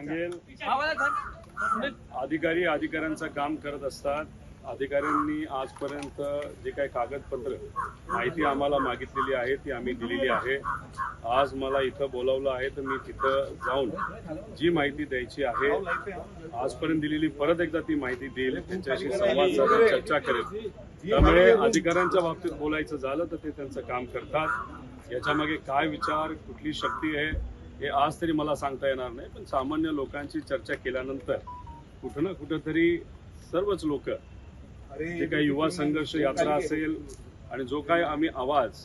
सांगेल. अधिकारी अधिकाऱ्यांचं काम करत असतात. अधिकाऱ्यांनी आजपर्यंत जे काही कागदपत्र माहिती आम्हाला मागितलेली आहे ती आम्ही दिलेली आहे. आज मला इथं बोलावलं आहे तर मी तिथं जाऊन जी माहिती द्यायची आहे आजपर्यंत दिलेली परत एकदा ती माहिती देईल. त्यांच्याशी संवाद साधून चर्चा करेल. त्यामुळे अधिकाऱ्यांच्या बाबतीत बोलायचं झालं तर ते त्यांचं काम करतात. याच्यामागे काय विचार कुठली शक्ती आहे हे आज तरी मला सांगता येणार नाही पण सामान्य लोकांची चर्चा केल्यानंतर कुठं ना कुठं तरी सर्वच लोक जे काही युवा संघर्ष यात्रा असेल आणि जो काय आम्ही आवाज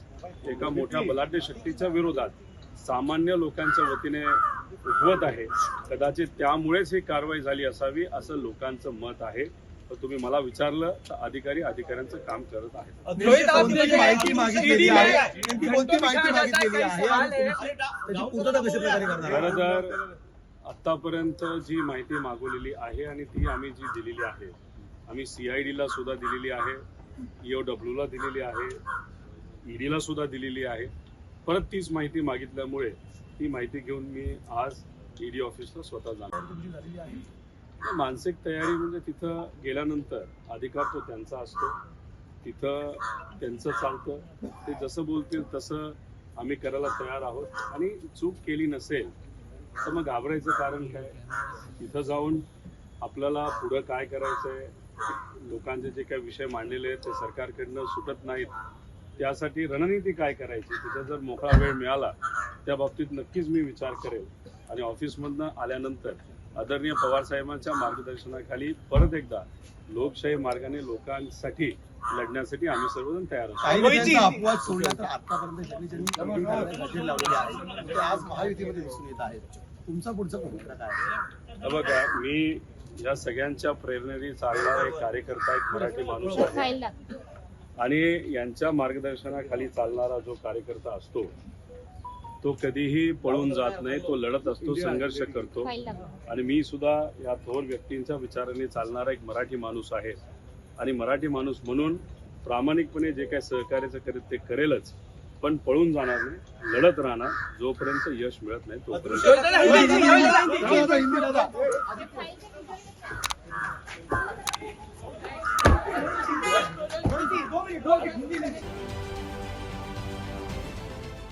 एका मोठ्या बलाढ्य शक्तीच्या विरोधात सामान्य लोकांच्या वतीने उठवत आहे कदाचित त्यामुळेच ही कारवाई झाली असावी असं लोकांचं मत आहे. तर तुम्ही मला विचारलं तर अधिकारी अधिकाऱ्यांचं काम करत आहेत. खरं? तर आतापर्यंत जी माहिती मागवलेली आहे आणि ती आम्ही जी दिलेली आहे आम्ही सीआयडीला सुद्धा दिलेली आहे ईओ ला दिलेली आहे ईडीला सुद्धा दिलेली आहे. परत तीच माहिती मागितल्यामुळे ती माहिती घेऊन मी आज ईडी ऑफिसला स्वतः जाणार. मानसिक तयारी म्हणजे तिथं गेल्यानंतर अधिकार तो त्यांचा असतो. तिथं त्यांचं चालतं. ते जसं बोलतील तसं आम्ही करायला तयार आहोत. आणि चूक केली नसेल तर मग घाबरायचं कारण काय? तिथं जाऊन आपल्याला पुढं काय करायचंय? लोकांचे जे काही विषय मांडलेले आहेत ते सरकारकडनं सुटत नाहीत. त्यासाठी रणनीती काय करायची? तिथं जर मोकळा वेळ मिळाला त्या बाबतीत नक्कीच मी विचार करेल. आणि ऑफिसमधनं आल्यानंतर आदरणीय पवार साहेबांच्या मार्गदर्शनाखाली परत एकदा लोकशाही मार्गाने लोकांसाठी लढण्यासाठी आम्ही सर्वजण तयार आहोत. तुमचा पुढचा भूमिका काय आहे? बघा मी या सगळ्यांच्या प्रेरणेने चालणारा एक कार्यकर्ता एक मराठी माणूस आहे. आणि यांच्या मार्गदर्शनाखाली चालणारा जो कार्यकर्ता असतो तो कधीही पळून जात नाही तो लढत असतो संघर्ष करतो आणि मी सुद्धा या थोर व्यक्तींच्या विचाराने चालणारा एक मराठी माणूस आहे आणि मराठी माणूस म्हणून प्रामाणिकपणे जे काही सहकार्याचं करेल ते करेलच पण पळून जाणार नाही लढत राहणार जोपर्यंत यश मिळत नाही तोपर्यंत